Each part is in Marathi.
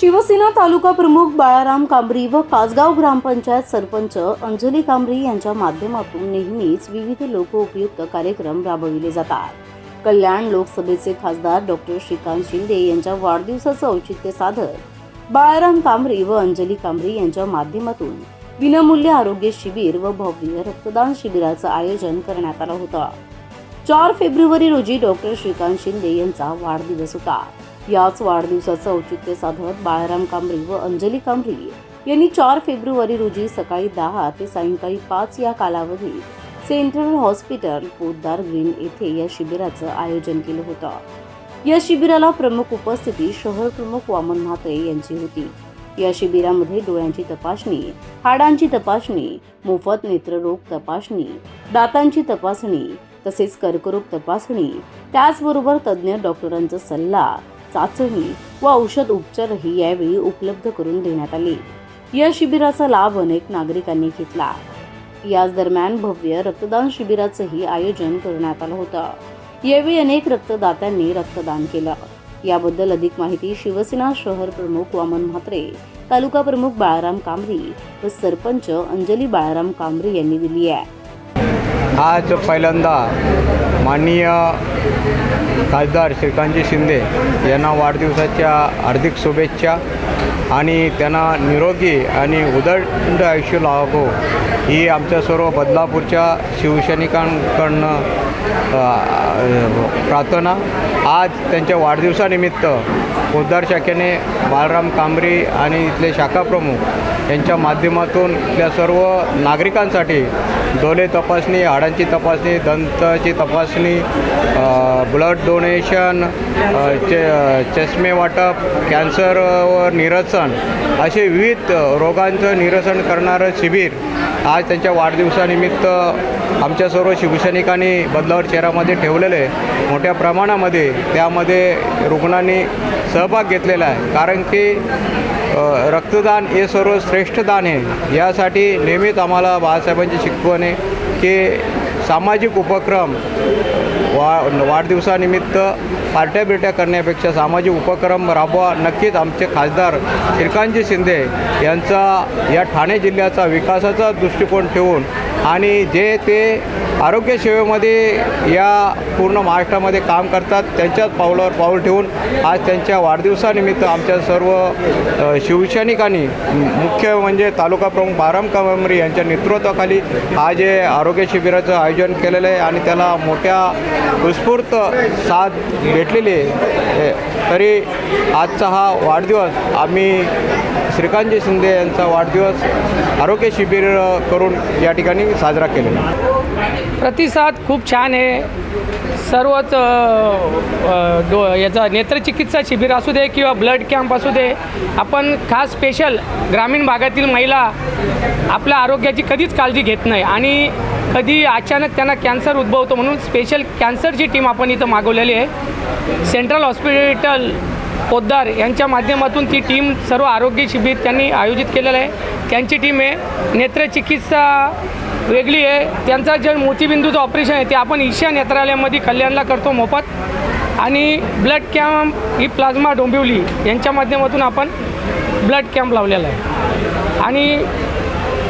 शिवसेना तालुका प्रमुख बाळाराम कांबरी व कासगाव ग्रामपंचायत सरपंच अंजली कांबरी यांच्या माध्यमातून नेहमीच विविध लोकउपयुक्त कार्यक्रम राबविले जातात. कल्याण लोकसभेचे खासदार डॉक्टर श्रीकांत शिंदे यांच्या वाढदिवसाचं औचित्य साधत बाळाराम कांबरी व अंजली कांबरी यांच्या माध्यमातून विनामूल्य आरोग्य शिबिर व भव्य रक्तदान शिबिराचं आयोजन करण्यात आलं होतं. चार फेब्रुवारी रोजी डॉक्टर श्रीकांत शिंदे यांचा वाढदिवस होता. याच वाढदिवसाचं औचित्य साधत बाळाराम कांबरी व अंजली कांबरी यांनी चार फेब्रुवारी रोजी सकाळी दहा ते सायंकाळी पाच या कालावधीत सेंट्रल हॉस्पिटल पोद्दार ग्रीन येथे या शिबिराचं आयोजन केलं होतं. या शिबिराला प्रमुख उपस्थिती शहर प्रमुख वामन म्हात्रे यांची होती. या शिबिरामध्ये डोळ्यांची तपासणी हाडांची तपासणी मोफत नेत्ररोग तपासणी दातांची तपासणी तसेच कर्करोग तपासणी त्याचबरोबर तज्ज्ञ डॉक्टरांचा सल्ला चाचणी व औषध उपचारही यावेळी उपलब्ध करून देण्यात आले. या शिबिराचा लाभ अनेक नागरिकांनी घेतला. याच दरम्यान भव्य रक्तदान शिबिराचंही आयोजन करण्यात आलं होतं. यावेळी अनेक रक्तदात्यांनी रक्तदान केलं. याबद्दल अधिक माहिती शिवसेना शहर प्रमुख वामन म्हात्रे तालुका प्रमुख बाळाराम कांबरी व सरपंच अंजली बाळाराम कांबरी यांनी दिली आहे. आज पहिल्यांदा माननीय खासदार श्रीकांतजी शिंदे यांना वाढदिवसाच्या हार्दिक शुभेच्छा आणि त्यांना निरोगी आणि उदंड आयुष्य लाभो. ही आमच्या सर्व बदलापूरच्या शिवसैनिकांकडनं प्रार्थना. आज त्यांच्या वाढदिवसानिमित्त पोद्दार शाखेने बालराम कांबरी आणि इथले शाखाप्रमुख यांच्या माध्यमातून त्या सर्व नागरिकांसाठी डोळे तपासणी हाडांची तपासणी दंताची तपासणी ब्लड डोनेशन चे चष्मे वाटप व निरसन असे विविध रोगांचं निरसन करणारं शिबिर आज त्यांच्या वाढदिवसानिमित्त आमच्या सर्व शिवसैनिकांनी बदलावर शहरामध्ये ठेवलेले मोठ्या प्रमाणामध्ये त्यामध्ये रुग्णांनी सहभाग घेतलेला आहे. कारण की रक्तदान हे सर्व श्रेष्ठ दान आहे. यासाठी नेहमीच आम्हाला बाळासाहेबांची शिकवण आहे की सामाजिक उपक्रम वा वाढदिवसानिमित्त पार्ट्या बिरट्या करण्यापेक्षा सामाजिक उपक्रम राबवा. नक्कीच आमचे खासदार श्रीकांतजी शिंदे यांचा या ठाणे जिल्ह्याचा विकासाचा दृष्टिकोन ठेवून आणि जे ते आरोग्य सेवेमध्ये या पूर्ण महाराष्ट्रामध्ये काम करतात त्यांच्याच पावलावर पाऊल ठेवून आज त्यांच्या वाढदिवसानिमित्त आमच्या सर्व शिवसैनिकांनी मुख्य म्हणजे तालुका प्रमुख बाराम कामरी यांच्या नेतृत्वाखाली हा जे आरोग्य शिबिराचं आयोजन केलेलं आहे आणि त्याला मोठ्या उत्स्फूर्त साथ भेटलेली आहे. तरी आजचा हा वाढदिवस आम्ही श्रीकांतजी शिंदे यांचा वाढदिवस आरोग्य शिबिर करून या ठिकाणी साजरा केलेला प्रतिसाद खूप छान आहे. सर्वच डो याचा नेत्रचिकित्सा शिबिर असू दे किंवा ब्लड कॅम्प असू दे आपण खास स्पेशल ग्रामीण भागातील महिला आपल्या आरोग्याची कधीच काळजी घेत नाही. आणि कधी अचानक त्यांना कॅन्सर उद्भवतो म्हणून स्पेशल कॅन्सरची टीम आपण इथं मागवलेली आहे. सेंट्रल हॉस्पिटल पोद्दार यांच्या माध्यमातून ती टीम सर्व आरोग्य शिबिर त्यांनी आयोजित केलेलं आहे. त्यांची टीम आहे. नेत्रचिकित्सा वेगळी आहे. त्यांचा जे मोतीबिंदूचं ऑपरेशन आहे ते आपण ईशा नेत्रालयामध्ये कल्याणला करतो मोफत. आणि ब्लड कॅम्प ही प्लाझ्मा डोंबिवली यांच्या माध्यमातून आपण ब्लड कॅम्प लावलेला आहे. आणि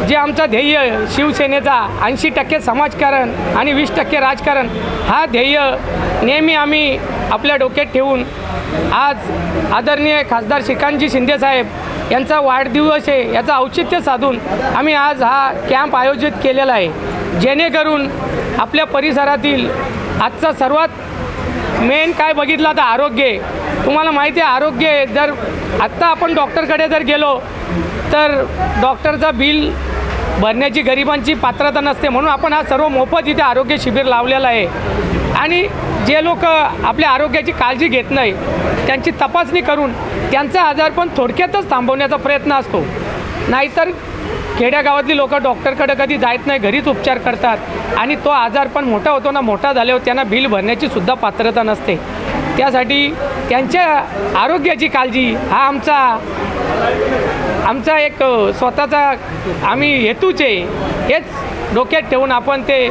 जे आमचा ध्येय शिवसेनेचा ऐंशी टक्के समाजकारण आणि वीस टक्के राजकारण हा ध्येय नेहमी आम्ही आपल्या डोक्यात ठेवून आज आदरणीय खासदार श्रीकांतजी शिंदेसाहेब यांचा वाढदिवस आहे याचं औचित्य साधून आम्ही आज हा कॅम्प आयोजित केलेला आहे. जेणेकरून आपल्या परिसरातील आजचा सर्वात मेन काय बघितला तर आरोग्य आहे. तुम्हाला माहिती आहे आरोग्य आहे. जर आत्ता आपण डॉक्टरकडे जर गेलो तर डॉक्टरचा बिल भरण्याची गरिबांची पात्रता नसते. म्हणून आपण हा सर्व मोफत इथे आरोग्य शिबिर लावलेलं आहे. आणि जे लोक आपल्या आरोग्याची काळजी घेत नाही त्यांची तपासणी करून त्यांचा आजार पण थोडक्यातच थांबवण्याचा प्रयत्न असतो. नाहीतर खेड्यागावातली लोक डॉक्टरकडे कधी जात नाही घरीच उपचार करतात आणि तो आजार पण मोठा होतो ना मोठा झाल्यावर त्यांना बिल भरण्याची सुद्धा पात्रता नसते. त्यासाठी त्यांच्या आरोग्याची काळजी हा आमचा आमचा एक स्वतःचा आम्ही हेतूच आहे. हेच डोक्यात ठेवून आपण ते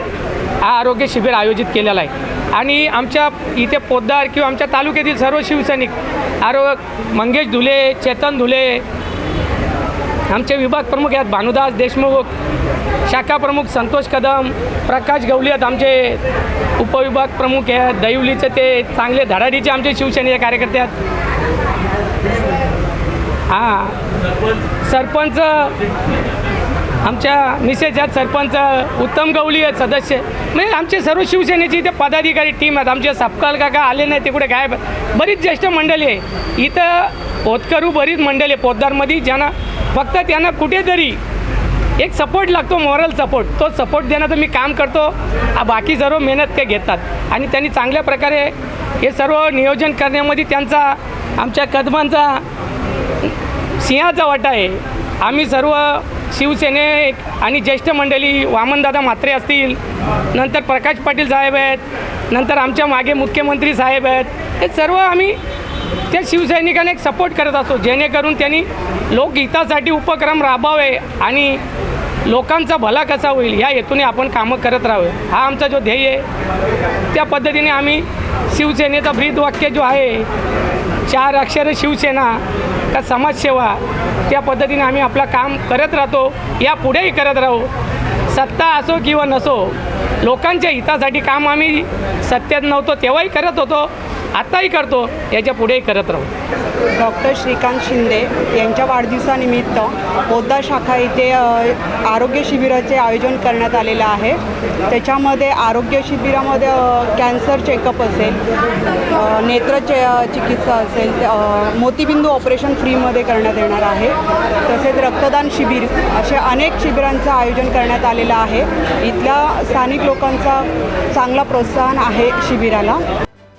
हा आरोग्य शिबिर आयोजित केलेलं आहे. आणि आमच्या इथे पोद्दार किंवा आमच्या तालुक्यातील सर्व शिवसैनिक आरो मंगेश धुले चेतन धुले आमचे विभाग प्रमुख आहेत भानुदास देशमुख शाखा प्रमुख संतोष कदम प्रकाश गवली आहेत आमचे उपविभाग प्रमुख आहेत दैवलीचे ते चांगले धडाडीचे आमचे शिवसेनेचे कार्यकर्ते आहेत. हां. सरपंच आमच्या मिसेस आहेत सरपंच उत्तम गवली आहेत सदस्य. म्हणजे आमचे सर्व शिवसेनेची इथे पदाधिकारी टीम आहेत. आमचे सपकाल काका आले नाही ते कुठे गायब बरीच ज्येष्ठ मंडळी आहे. इथं पोतकरू बरीच मंडळी आहे पोतदारमध्ये ज्यांना फक्त त्यांना कुठेतरी एक सपोर्ट लागतो मॉरल सपोर्ट तो सपोर्ट देण्याचं मी काम करतो. बाकी सर्व मेहनत ते घेतात. आणि त्यांनी चांगल्या प्रकारे हे सर्व नियोजन करण्यामध्ये त्यांचा आमच्या कदमांचा सिंहाचा वाटा आहे. आम्ही सर्व शिवसेने आणि ज्येष्ठ मंडळी वामनदादा म्हात्रे असतील नंतर प्रकाश पाटील साहेब आहेत नंतर आमच्या मागे मुख्यमंत्री साहेब आहेत हे सर्व आम्ही त्या शिवसैनिकांना एक सपोर्ट करत असतो. जेणेकरून त्यांनी लोकहितासाठी उपक्रम राबवावे आणि लोकांचा भला कसा होईल या हेतूने आपण कामं करत राहावे. हा आमचा जो ध्येय आहे. त्या पद्धतीने आम्ही शिवसेनेचा ब्रीद वाक्य जो आहे चार अक्षर शिवसेना का समाजसेवा त्या पद्धतीने आम्ही आपलं काम करत राहतो या पुढेही करत राहू. सत्ता असो किंवा नसो लोकांच्या हितासाठी काम आम्ही सत्तेत नव्हतो तेव्हाही करत होतो. आत्ताही करतो याच्या पुढेही करत राहू. डॉक्टर श्रीकांत शिंदे यांच्या वाढदिवसानिमित्त पोद्दार शाखा इथे आरोग्य शिबिराचे आयोजन करण्यात आलेलं आहे. त्याच्यामध्ये आरोग्य शिबिरामध्ये कॅन्सर चेकअप असेल नेत्र चे चिकित्सा असेल मोतीबिंदू ऑपरेशन फ्रीमध्ये करण्यात येणार आहे. तसेच रक्तदान शिबिर असे अनेक शिबिरांचं आयोजन करण्यात आलेलं आहे. इथल्या स्थानिक लोकांचा चांगला प्रोत्साहन आहे शिबिराला.